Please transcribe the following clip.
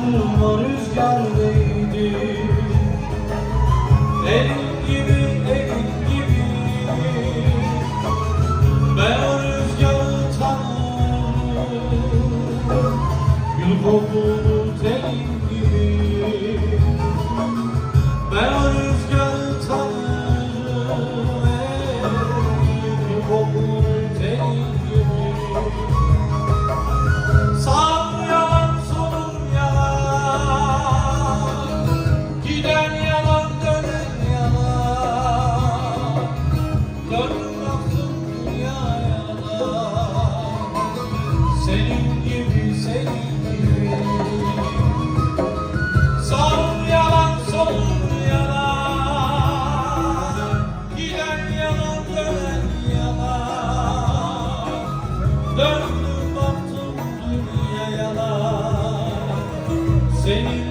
Alnıma rüzgar değdi. Elin gibi, elin gibi. Ben o rüzgarı tanırım. Gül kokulu Senin gibi, senin gibi Sağım yalan, solum yalan Giden yalan, dönen yalan Döndüm baktım dünya yalan. Senin